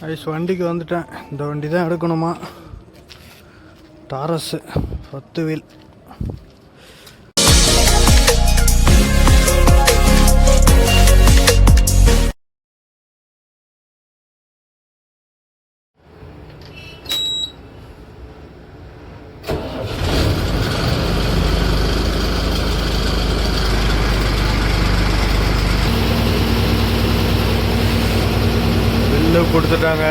Ice வண்டிக்கு வந்துட்டேன். இந்த வண்டி தான் எடுக்கணுமா? டாரஸு பத்து வீல். கொடுத்துட்டாங்க.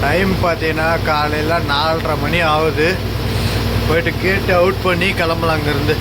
டைம் பார்த்தீங்கன்னா காலையில் நாலரை மணி ஆகுது. போயிட்டு கேட்டு அவுட் பண்ணி கிளம்பலாம் அங்கேருந்து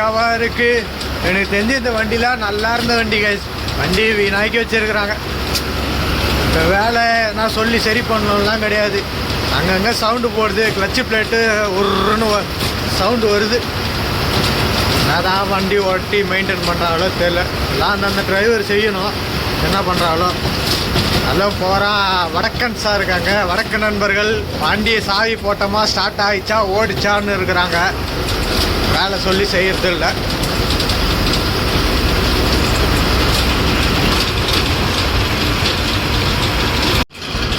வண்டியாவா இருக்கு? எனக்கு தெரிஞ்சு இந்த வண்டிலாம் நல்லா இருந்த வண்டி கைஸ் வண்டி வீணாக்கி வச்சிருக்கிறாங்க. இந்த வேலை நான் சொல்லி சரி பண்ணணும்லாம் கிடையாது. அங்கங்கே சவுண்டு போடுது. கிளச்சு பிளேட்டு உருன்னு சவுண்டு வருது. நான் தான் வண்டி ஓட்டி மெயின்டைன் பண்ணுறாங்களோ தெரில எல்லாம் அந்தந்த டிரைவர் செய்யணும். என்ன பண்ணுறாங்களோ நல்லா போகிறான் வடக்கன்ஸாக இருக்காங்க. வடக்கு நண்பர்கள். வண்டியை சாவி போட்டோமா ஸ்டார்ட் ஆகிச்சா ஓடிச்சான்னு இருக்கிறாங்க. வேலை சொல்லி செய்யறது இல்லை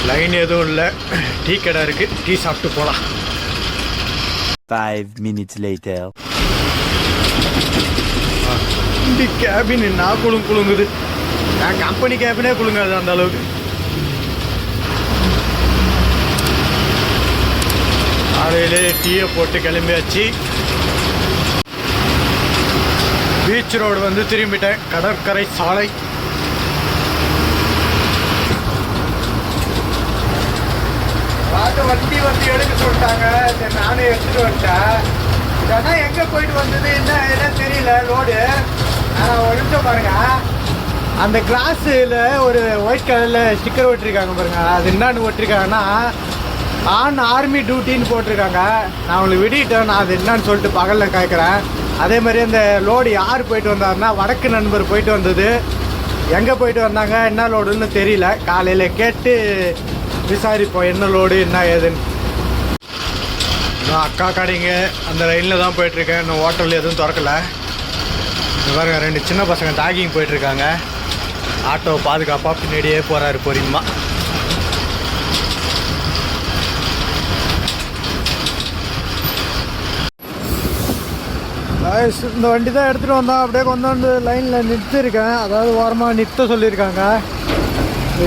லைன் எதுவும் இல்லை. டீ கடை இருக்குது டீ சாப்பிட்டு போகலாம் Five minutes later. வண்டி கேபின் நான் குழுங்க குலுங்குது நான் கம்பெனி கேபினே குலுங்காது அந்த அளவுக்கு. காலையிலே டீயை போட்டு கிளம்பியாச்சு. பீச் ரோடு வந்து திரும்பிட்டேன். கடற்கரை சாலை. பாட்டு வண்டி வந்து எடுக்க சொல்லிட்டாங்க. சரி நானே எடுத்துட்டு வந்துட்டேன். இதெல்லாம் எங்கே போயிட்டு வந்தது? என்ன என்ன தெரியல லோடு ஆனால் ஒரு பாருங்க. அந்த கிளாஸில் ஒரு ஒயிட் கலரில் ஸ்டிக்கர் ஒட்டிருக்காங்க பாருங்க. அது என்னன்னு ஒட்டிருக்காங்கன்னா ஆன் ஆர்மி டியூட்டின்னு போட்டிருக்காங்க. நான் உங்களுக்கு விடிட்டேன் நான் அது என்னன்னு சொல்லிட்டு பகலில் கேட்குறேன் அதே மாதிரி அந்த லோடு யார் போயிட்டு வந்தாருன்னா வடக்கு நண்பர் போயிட்டு வந்தது. எங்கே போயிட்டு வந்தாங்க என்ன லோடுன்னு தெரியல. காலையில் கேட்டு விசாரிப்போம் என்ன லோடு என்ன ஏதுன்னு. நான் அக்கா கடைங்க அந்த லைனில் தான் போயிட்டுருக்கேன். இன்னும் ஹோட்டல் எதுவும் திறக்கல. பாருங்க ரெண்டு சின்ன பசங்க டாகிங் போயிட்டுருக்காங்க. ஆட்டோ பாதுகாப்பாக பின்னாடியே போகிறாரு பொறியுமா இந்த வண்டி தான் எடுத்துகிட்டு வந்தோம் அப்படியே கொண்டு வந்து லைனில் நிறுத்திருக்கேன். அதாவது ஓரமாக நிறுத்த சொல்லியிருக்காங்க.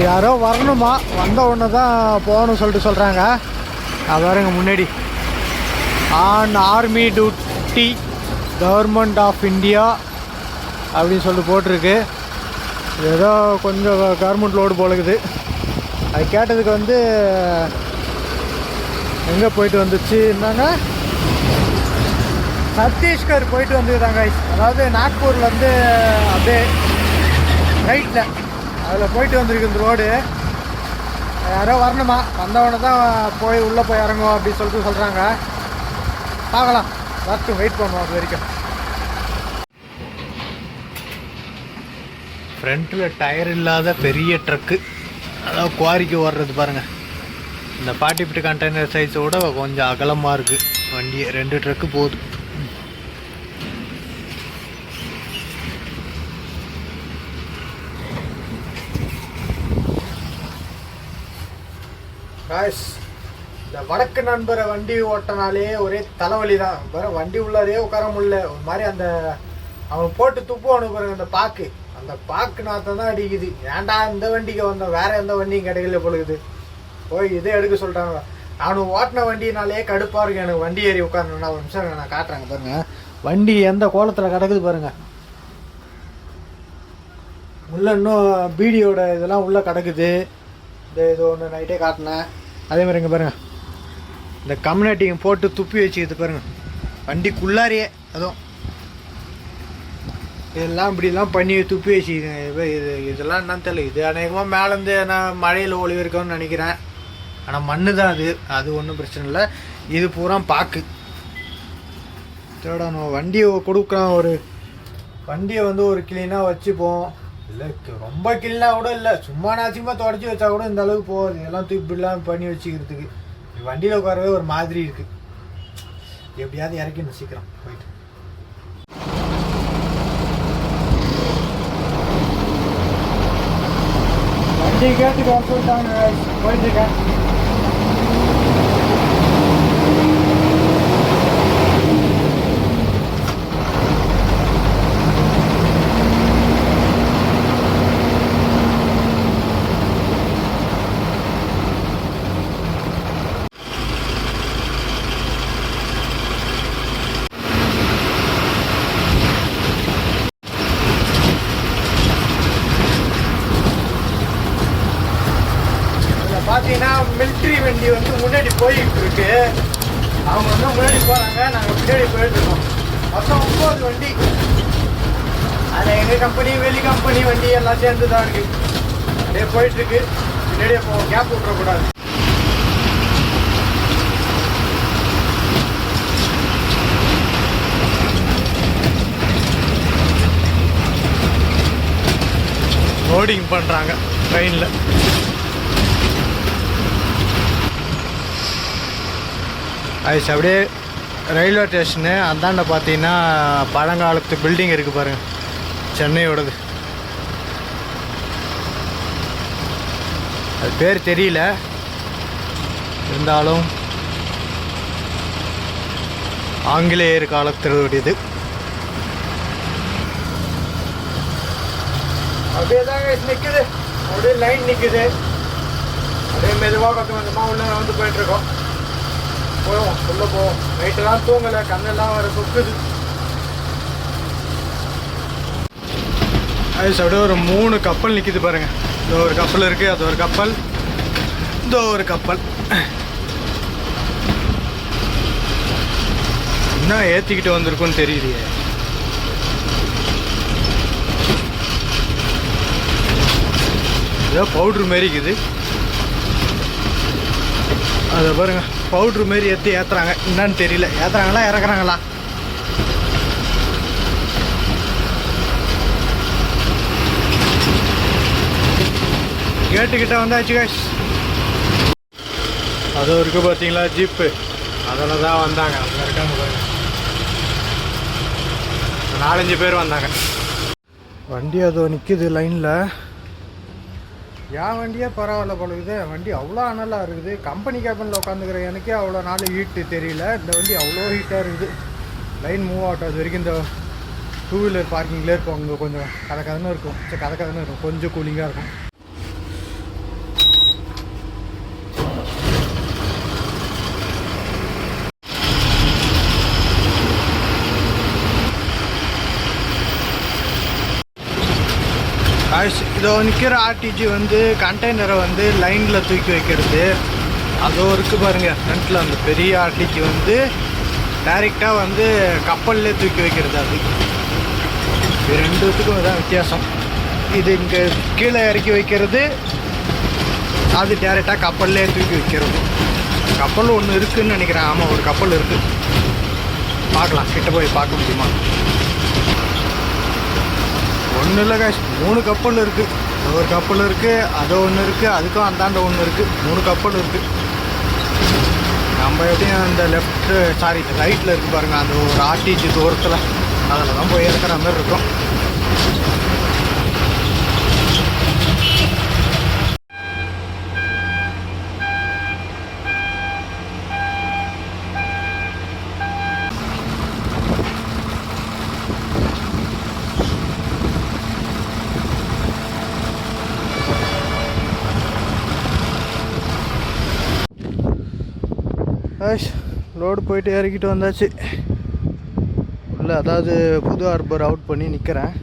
யாரோ வரணுமா? வந்த உடனே தான் போகணும்னு சொல்லிட்டு சொல்கிறாங்க அது பாருங்க முன்னாடி. On army duty government of India அப்படின்னு சொல்லிட்டு போட்டிருக்கு. ஏதோ கொஞ்சம் கவர்மெண்ட் லோடு போலக்குது. அது கேட்டதுக்கு வந்து எங்கே போயிட்டு வந்துச்சு? என்னங்க? சத்தீஸ்கர் போயிட்டு வந்துருக்காங்க அதாவது நாக்பூர்லேருந்து அப்படியே ரைட்டில் அதில் போயிட்டு வந்திருக்கு இந்த ரோடு யாரோ வரணுமா? வந்தவொடனே தான் போய் உள்ளே போய் இறங்குவோம் அப்படின்னு சொல்லிட்டு சொல்கிறாங்க பார்க்கலாம். வரட்டும் வெயிட் பண்ணுவோம் அது வரைக்கும். ஃப்ரண்ட்டில் டயர் இல்லாத பெரிய ட்ரக்கு அதாவது குவாரிக்கு ஓடுறது பாருங்கள் இந்த பாட்டிப்பிட்டு கண்டெய்னர் சைஸோட கொஞ்சம் அகலமாக இருக்குது வண்டியை ரெண்டு ட்ரக்கு போகுது காய்ஸ் இந்த வடக்கு நண்பரை வண்டி ஓட்டினாலே ஒரே தலைவலி தான் பாரு வண்டி உள்ளாரே உட்கார முடியல. ஒரு மாதிரி அந்த அவன் போட்டு துப்புவானு பாருங்க அந்த பாக்கு. அந்த பாக்கு நாத்தம் தான் அடிக்குது. ஏன்டா இந்த வண்டிக்கு வந்தோம்? வேற எந்த வண்டியும் கிடைக்கல பொழுது போய் இதே எடுக்க சொல்கிறாங்க அவனுக்கு ஓட்டின வண்டினாலே கடுப்பாக இருக்கு. எனக்கு வண்டி ஏறி உட்காரணும்னா ஒரு நிமிஷம் நான் காட்டுறேங்க பாருங்க. வண்டி எந்த கோலத்தில் கிடக்குது பாருங்க. உள்ள இன்னும் பீடியோட இதெல்லாம் உள்ளே கிடக்குது. இந்த இது ஒன்று நைட்டே காட்டினேன். அதே மாதிரி இங்கே பாருங்கள் இந்த கம்யூனிட்டிங்க போட்டு துப்பி வச்சுக்கிது பாருங்கள் வண்டிக்குள்ளாரியே அதுவும் இதெல்லாம் இப்படிலாம் பண்ணி துப்பி வச்சுக்கோங்க இது இதெல்லாம் என்னன்னு தெரியல. இது அநேகமாக மேலேருந்து நான் மழையில் ஒளி நினைக்கிறேன். ஆனால் மண்ணு தான் அது. அது ஒன்றும் பிரச்சனை இல்லை. இது பூரா பாக்கு. தேடணும் வண்டியை கொடுக்குறோம் ஒரு வண்டியை வந்து ஒரு க்ளீனாக வச்சுப்போம். இல்லை ரொம்ப க்ளீனாக கூட இல்லை. சும்மா நாச்சியமாக தொடச்சி வச்சா கூட இந்த அளவுக்கு போகுது. எல்லாம் இப்படிலாம் பண்ணி வச்சுக்கிறதுக்கு. வண்டியில் உட்காரவே ஒரு மாதிரி இருக்குது எப்படியாவது இறக்கிடணும் சீக்கிரம். போயிட்டு. வண்டி கேட்டு கேட்டு சொல்லிட்டாங்க போயிட்டு இருக்கேன் இதில் பார்த்தீங்கன்னா மிலிட்ரி வண்டி வந்து முன்னாடி போயிட்டு இருக்கு அவங்க வந்து முன்னாடி போகிறாங்க நாங்கள் பின்னாடி போயிட்டு இருக்கோம். மொத்தம் ஒம்பது வண்டி. அதில் எங்கள் கம்பெனி வெளி கம்பெனி வண்டி எல்லாம் சேர்ந்து தான் இருக்கு. அப்படியே போயிட்டு இருக்கு பின்னாடியே போவோம் கேப் விட்டுறக்கூடாது. லோடிங் பண்ணுறாங்க ட்ரெயினில் ஆயிடுச்சு அப்படியே ரயில்வே ஸ்டேஷனு அந்தாண்ட பார்த்தீங்கன்னா பழங்காலத்து பில்டிங் இருக்குது பாருங்க. சென்னையோடது. அது பேர் தெரியல. இருந்தாலும் ஆங்கிலேயர் காலத்தினுடையது. அப்படியே தாங்க நிற்குது அப்படியே லைன் நிற்குது அப்படியே மெதுவாக கொஞ்சம் கொஞ்சமாக உள்ள வந்து போயிட்டுருக்கோம். போவோம் சொல்ல போவோம் நைட்டெல்லாம் தூங்கலை கண்ணெல்லாம் வர சொக்குது. ஐஸ் அப்படியே ஒரு மூணு கப்பல் நிற்கிது பாருங்க. இந்த ஒரு கப்பல் இருக்குது அது ஒரு கப்பல். இந்த ஒரு கப்பல். என்ன ஏற்றிக்கிட்டு வந்திருக்குன்னு தெரியலையே ஏதோ பவுட்ரு மாரிக்குது இருக்குது. அதை பாருங்க பவுட்ரு மாரி ஏற்றி ஏற்றுறாங்க என்னன்னு தெரியல. ஏற்றுறாங்களா இறக்குறாங்களா? கேட்டுக்கிட்ட வந்தாச்சு guys. அது இருக்கு பார்த்தீங்களா ஜீப்பு அதில் தான் வந்தாங்க. அங்கே இருக்காங்க பாருங்க. நாலஞ்சு பேர் வந்தாங்க. வண்டி அதோ நிற்கிது லைனில் என் வண்டியே பரவாயில்ல போல இது வண்டி அவ்வளோ அனலாக இருக்குது. கம்பெனி கேபினில் உட்காந்துக்கிற எனக்கே அவ்வளோ நாள் ஹீட்டு தெரியல. இந்த வண்டி அவ்வளோ ஹீட்டாக இருக்குது. லைன் மூவ் அவுட் அது வரைக்கும் இந்த டூ வீலர் பார்க்கிங்லேயே இருக்கும். அங்கே கொஞ்சம் கதை இருக்கும். சரி கதை இருக்கும். கொஞ்சம் கூலிங்காக இருக்கும். இதோ நிற்கிற ஆர்டிஜி வந்து கண்டெய்னரை வந்து லைனில் தூக்கி வைக்கிறது. அதோ இருக்குது பாருங்கள் ஃப்ரண்ட்டில் அந்த பெரிய ஆர்டிஜி வந்து டைரெக்டாக வந்து கப்பல்லே தூக்கி வைக்கிறது அது. இது ரெண்டுத்துக்கும் இதான் வித்தியாசம். இது இங்கே கீழே இறக்கி வைக்கிறது அது டேரெக்டாக கப்பல்லே தூக்கி வைக்கிறது. கப்பல் ஒன்று இருக்குதுன்னு நினைக்கிறேன். ஆமாம் ஒரு கப்பல் இருக்குது பார்க்கலாம் கிட்ட போய் பார்க்க முடியுமா? ஒன்றும் இல்லை காஷ் மூணு கப்பல் இருக்குது ஒரு கப்பல் இருக்குது அது ஒன்று இருக்குது அதுக்கும் அந்தாண்ட ஒன்று இருக்குது மூணு கப்பல் இருக்குது நம்ம எப்படியும் அந்த லெஃப்ட்டு சாரி ரைட்டில் இருக்குது பாருங்கள் அந்த ஒரு ஆர்டிஜி தூரத்தில். அதில் தான் போய் இருக்கிற மாதிரி இருக்கும். ஆஷ் லோடு போயிட்டு இறக்கிட்டு வந்தாச்சு. இல்லை அதாவது புது ஹார்பர் அவுட் பண்ணி நிற்கிறேன்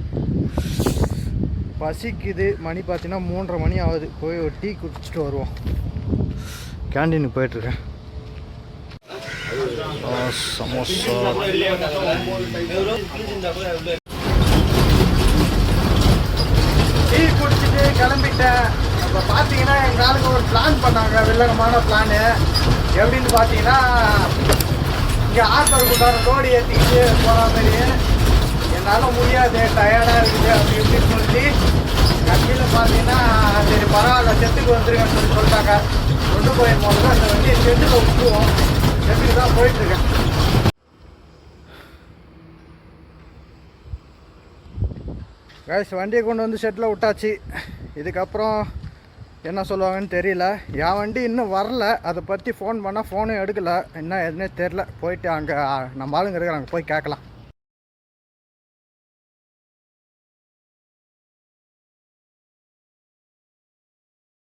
பசிக்குது. மணி பார்த்தீங்கன்னா மூன்றரை மணி ஆகுது. போய் ஒரு டீ குடிச்சிட்டு வருவோம். கேண்டீனுக்கு போயிட்டுருக்கேன் சமோசா டீ குடிச்சிட்டு கிளம்பிட்டேன். அப்போ பார்த்தீங்கன்னா எங்கள் ஆளுங்க ஒரு பிளான் பண்ணாங்க. வில்லங்கமான பிளானு எப்படின்னு பார்த்தீங்கன்னா இங்கே ஆத்தர் குண்டான லோடு ஏற்றிக்கிட்டு போகிற மாதிரி. என்னால் முடியாது டயர்டாக இருக்குது அப்படி இப்படின்னு சொல்லி கம்மியில் பார்த்தீங்கன்னா சரி பரவாயில்ல செத்துக்கு வந்துருக்கேன்னு சொல்லி சொல்லிட்டாங்க. கொண்டு போயிருப்போம் அந்த வண்டியை செத்துக்கு விட்டுருவோம். செட்டுக்கு தான் போயிட்டுருக்கேன். கைஸ் வண்டியை கொண்டு வந்து செட்டில் விட்டாச்சு. இதுக்கப்புறம் என்ன சொல்லுவாங்கன்னு தெரியல. என் வண்டி இன்னும் வரல. அதை பற்றி ஃபோன் பண்ணால் ஃபோனும் எடுக்கலை. என்ன எதுனே தெரில போயிட்டு அங்கே நம்ம ஆளுங்க இருக்கிறாங்க போய் கேட்கலாம்.